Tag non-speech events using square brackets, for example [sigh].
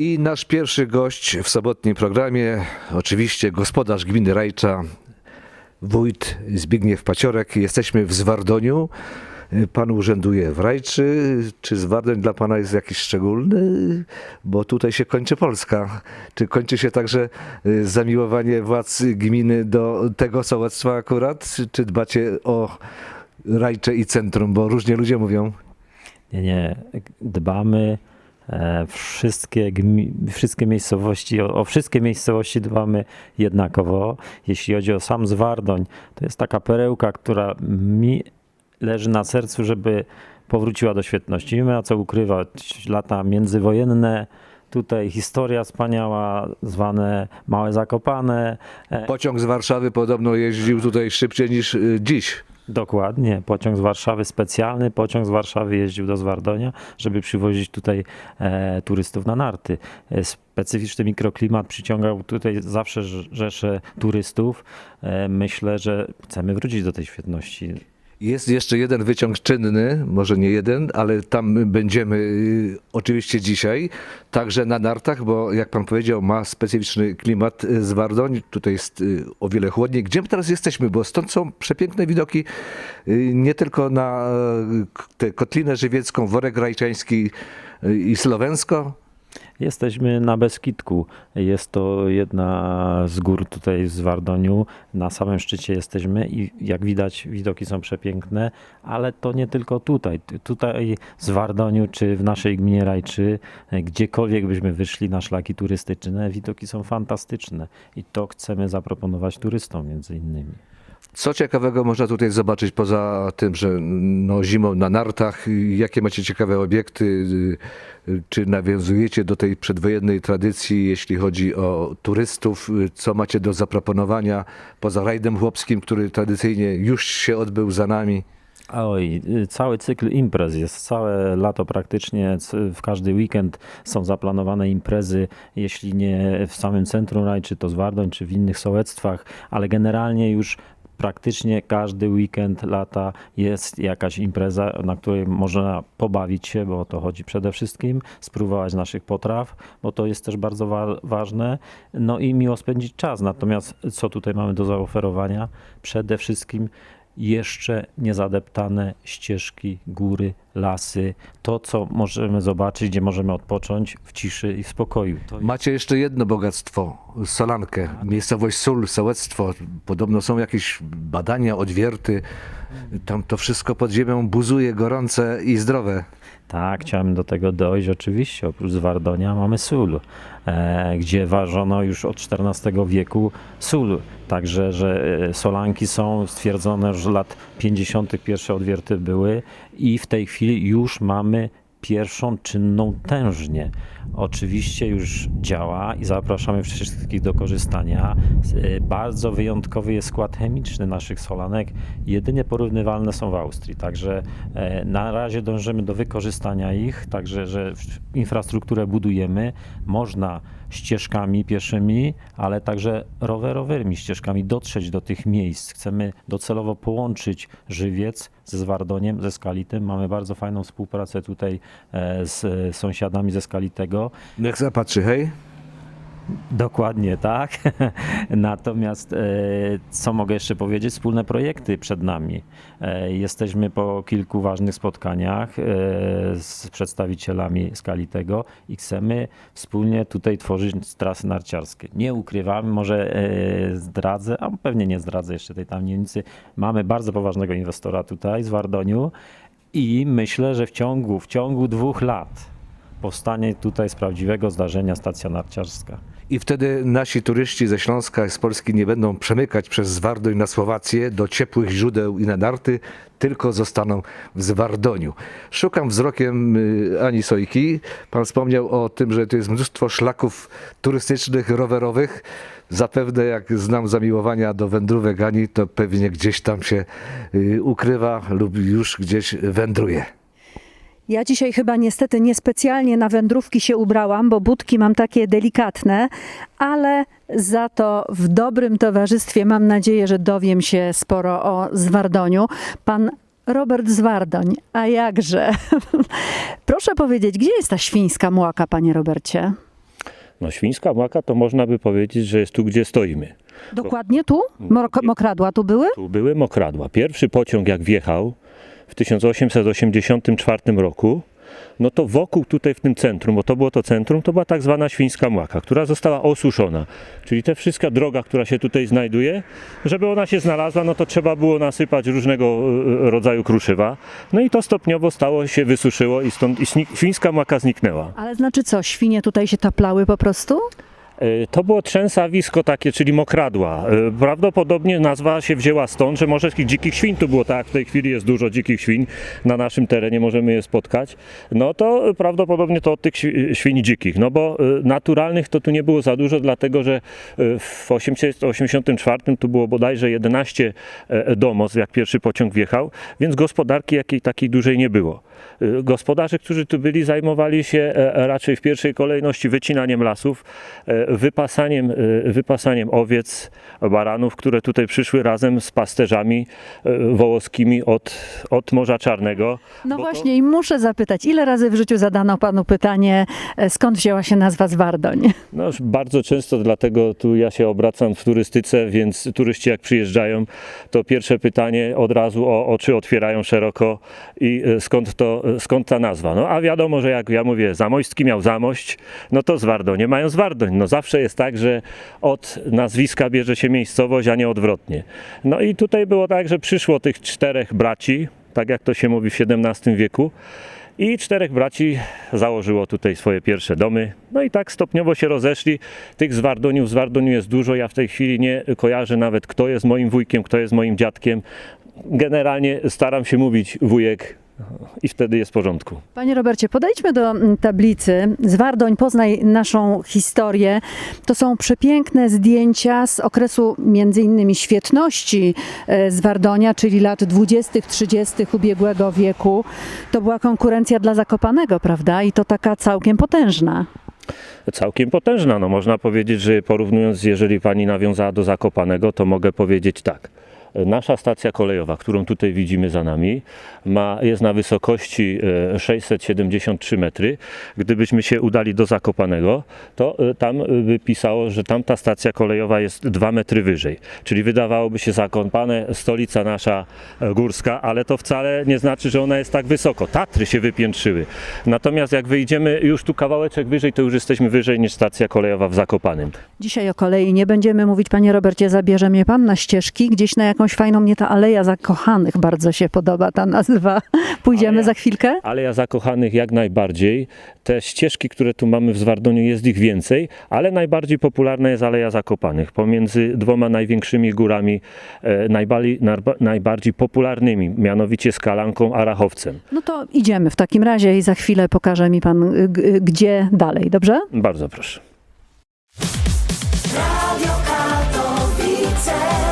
I nasz pierwszy gość w sobotnim programie, oczywiście gospodarz gminy Rajcza, wójt Zbigniew Paciorek. Jesteśmy w Zwardoniu. Pan urzęduje w Rajczy. Czy Zwardoń dla Pana jest jakiś szczególny? Bo tutaj się kończy Polska. Czy kończy się także y, zamiłowanie władz gminy do tego sołectwa akurat? Czy- dbacie o Rajcze i centrum? Bo różnie ludzie mówią. Nie, nie. Dbamy wszystkie, gmi, wszystkie miejscowości, o, o wszystkie miejscowości dbamy jednakowo. Jeśli chodzi o sam Zwardoń, to jest taka perełka, która mi leży na sercu, żeby powróciła do świetności. Nie ma co ukrywać. Lata międzywojenne, tutaj historia wspaniała, zwane Małe Zakopane. E, Pociąg z Warszawy podobno jeździł tutaj szybciej niż y, dziś. Dokładnie. Pociąg z Warszawy specjalny. Pociąg z Warszawy jeździł do Zwardonia, żeby przywozić tutaj e, turystów na narty. E, specyficzny mikroklimat przyciągał tutaj zawsze rz- rzesze turystów. E, myślę, że chcemy wrócić do tej świetności. Jest jeszcze jeden wyciąg czynny, może nie jeden, ale tam będziemy y, oczywiście dzisiaj, także na nartach, bo jak pan powiedział, ma specyficzny klimat y, z Wardoń. Tutaj jest y, o wiele chłodniej. Gdzie my teraz jesteśmy? Bo stąd są przepiękne widoki nie tylko na tę Kotlinę Żywiecką, Worek Rajczański i Słowensko, Jesteśmy na Beskidku. Jest to jedna z gór tutaj w Zwardoniu. Na samym szczycie jesteśmy i jak widać widoki są przepiękne, ale to nie tylko tutaj. Tu- Tutaj w Zwardoniu czy w naszej gminie Rajczy, gdziekolwiek byśmy wyszli na szlaki turystyczne, widoki są fantastyczne i to chcemy zaproponować turystom między innymi. Co ciekawego można tutaj zobaczyć poza tym, że no, zimą na nartach? Jakie macie ciekawe obiekty? Czy nawiązujecie do tej przedwojennej tradycji, jeśli chodzi o turystów? Co macie do zaproponowania poza rajdem chłopskim, który tradycyjnie już się odbył za nami? Oj, cały cykl imprez jest, całe lato praktycznie, w każdy weekend są zaplanowane imprezy, jeśli nie w samym centrum Rajczy, to Zwardoń, czy w innych sołectwach, ale generalnie już praktycznie każdy weekend lata jest jakaś impreza, na której można pobawić się, bo o to chodzi przede wszystkim, spróbować naszych potraw, bo to jest też bardzo wa- ważne, no i miło spędzić czas. Natomiast co tutaj mamy do zaoferowania? Przede wszystkim jeszcze niezadeptane ścieżki, góry, lasy, to co możemy zobaczyć, gdzie możemy odpocząć w ciszy i w spokoju. To Macie jeszcze jedno bogactwo, Solankę, miejscowość Sól, sołectwo. Podobno są jakieś badania, odwierty. Tam to wszystko pod ziemią buzuje, gorące i zdrowe. Tak, chciałem do tego dojść. Oczywiście, oprócz Zwardonia mamy sól, e, gdzie ważono już od XIV wieku sól. Także, że e, solanki są stwierdzone, że lat 50. pierwsze odwierty były i w tej chwili już mamy pierwszą czynną tężnię. Oczywiście już działa i zapraszamy wszystkich do korzystania. E, Bardzo wyjątkowy jest skład chemiczny naszych solanek. Jedynie porównywalne są w Austrii. Także e, na razie dążymy do wykorzystania ich, także że infrastrukturę budujemy. Można ścieżkami pieszymi, ale także rowerowymi ścieżkami dotrzeć do tych miejsc. Chcemy docelowo połączyć żywiec ze Zwardoniem, ze Skalitem. Mamy bardzo fajną współpracę tutaj e, z sąsiadami ze Skalitego. Niech zapatrzy, hej. Dokładnie tak. [laughs] Natomiast e, co mogę jeszcze powiedzieć? Wspólne projekty przed nami. E, Jesteśmy po kilku ważnych spotkaniach e, z przedstawicielami Skalitego i chcemy wspólnie tutaj tworzyć trasy narciarskie. Nie ukrywamy, może zdradzę, a pewnie nie zdradzę jeszcze tej tajemnicy. Mamy bardzo poważnego inwestora tutaj z Wardoniu i myślę, że w ciągu, w ciągu dwóch lat powstanie tutaj z prawdziwego zdarzenia stacja narciarska. I wtedy nasi turyści ze Śląska i z Polski nie będą przemykać przez Zwardoń na Słowację do ciepłych źródeł i na narty, tylko zostaną w Zwardoniu. Szukam wzrokiem y, Ani Sojki. Pan wspomniał o tym, że tu jest mnóstwo szlaków turystycznych, rowerowych. Zapewne jak znam zamiłowania do wędrówek Ani, to pewnie gdzieś tam się y, ukrywa lub już gdzieś wędruje. Ja dzisiaj chyba niestety niespecjalnie na wędrówki się ubrałam, bo budki mam takie delikatne, ale za to w dobrym towarzystwie mam nadzieję, że dowiem się sporo o Zwardoniu. Pan Robert Zwardoń, a jakże? [laughs] Proszę powiedzieć, gdzie jest ta świńska młaka, panie Robercie? No świńska maka to można by powiedzieć, że jest tu, gdzie stoimy. Dokładnie tu? Mok- mokradła tu były? Tu były mokradła. Pierwszy pociąg jak wjechał w 1884 roku, no to wokół tutaj w tym centrum, bo to było to centrum, to była tak zwana świńska młaka, która została osuszona. Czyli te wszystka droga, która się tutaj znajduje, żeby ona się znalazła, no to trzeba było nasypać różnego e, rodzaju kruszywa. No i to stopniowo stało się, wysuszyło i stąd i świńska młaka zniknęła. Ale znaczy co, świnie tutaj się taplały po prostu? E, To było trzęsawisko takie, czyli mokradła. E, Prawdopodobnie nazwa się wzięła stąd, że może dzikich świń tu było, tak w tej chwili jest dużo dzikich świń na naszym terenie, możemy je spotkać. No to prawdopodobnie to od tych świ- świń dzikich, no bo e, naturalnych to tu nie było za dużo, dlatego że e, w 1984 tu było bodajże 11 e, domostw, jak pierwszy pociąg wjechał, więc gospodarki jakiej takiej dużej nie było. E, Gospodarze, którzy tu byli, zajmowali się e, raczej w pierwszej kolejności wycinaniem lasów, e, wypasaniem, e, wypasaniem owiec, baranów, które tutaj przyszły razem z pasterzami e, wołoskimi od, od Morza Czarnego. No Bo to- właśnie i muszę zapytać, ile razy w życiu zadano panu pytanie, e, skąd wzięła się nazwa Zwardoń? No bardzo często, dlatego tu ja się obracam w turystyce, więc turyści jak przyjeżdżają, to pierwsze pytanie od razu o oczy otwierają szeroko i e, skąd, to, e, skąd ta nazwa. No a wiadomo, że jak ja mówię, Zamojski miał Zamość, no to Zwardonie mają Zwardoń. No zawsze jest tak, że od nazwiska bierze się miejscowość, a nie odwrotnie. No i tutaj było tak, że przyszło tych czterech braci, tak jak to się mówi w XVII wieku, i czterech braci założyło tutaj swoje pierwsze domy. No i tak stopniowo się rozeszli. Tych zwardoniów, zwardoniu jest dużo. Ja w tej chwili nie kojarzę nawet, kto jest moim wujkiem, kto jest moim dziadkiem. Generalnie staram się mówić wujek i wtedy jest w porządku. Panie Robercie, podejdźmy do mm, tablicy. Zwardoń, poznaj naszą historię. To są przepiękne zdjęcia z okresu między innymi świetności e, Zwardonia, czyli lat 20., 30. ubiegłego wieku. To była konkurencja dla Zakopanego, prawda? I to taka całkiem potężna. Całkiem potężna, no można powiedzieć, że porównując, jeżeli pani nawiązała do Zakopanego, to mogę powiedzieć tak. Nasza stacja kolejowa, którą tutaj widzimy za nami, ma, jest na wysokości e, 673 metry. Gdybyśmy się udali do Zakopanego, to e, tam by pisało, że tamta stacja kolejowa jest 2 metry wyżej. Czyli wydawałoby się Zakopane, stolica nasza e, górska, ale to wcale nie znaczy, że ona jest tak wysoko. Tatry się wypiętrzyły. Natomiast jak wyjdziemy już tu kawałeczek wyżej, to już jesteśmy wyżej niż stacja kolejowa w Zakopanym. Dzisiaj o kolei nie będziemy mówić, panie Robercie, zabierze mnie pan na ścieżki, gdzieś na jakąś fajną, mnie ta Aleja Zakochanych bardzo się podoba ta nazwa. Pójdziemy Aleja, za chwilkę? Aleja Zakochanych jak najbardziej. Te ścieżki, które tu mamy w Zwardoniu, jest ich więcej, ale najbardziej popularna jest Aleja Zakopanych. Pomiędzy dwoma największymi górami, e, najbali, na, najbardziej popularnymi, mianowicie Skalanką, a Rachowcem. No to idziemy w takim razie i za chwilę pokaże mi Pan, gdzie dalej, dobrze? Bardzo proszę. Radio Katowice.